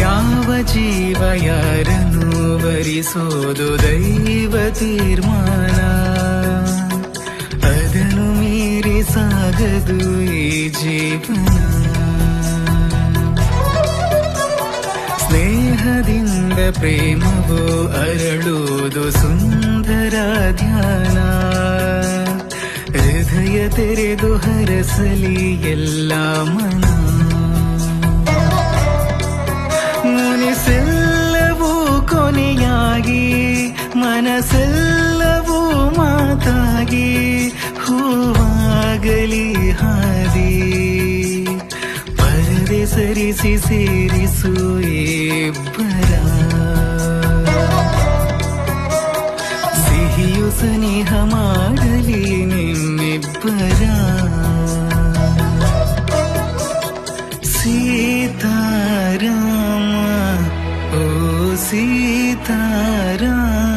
ಯಾವ ಜೀವ ಯಾರನ್ನು ವರಿಸೋದು ದೈವ ತೀರ್ಮಾನ ಅದನ್ನು ಮೀರಿ ಸಾಗದು ಈ ಜೀವನ ಸ್ನೇಹದಿಂದ ಪ್ರೇಮವು ಅರಳುವುದು ಸುಂದರ ಧ್ಯಾನ ಹೃದಯ ತೆರೆದು ಹರಸಲಿ ಎಲ್ಲ ಮನ ಮನಸ್ಸೆಲ್ಲವೂ ಮಾತಾಗಿ ಹೂವಾಗಲಿ ಹಾದಿ. ಪರದೆ ಸರಿಸಿ ಸೇರಿಸು ಇಬ್ಬರ. ಸಿಹಿಯು ಸನಿಹ ಮಾಡಲಿ ನಿಮ್ಮಿಬ್ಬರ ಸೀತಾರಾಮ, ಓ ಸೀತಾರಾಮ.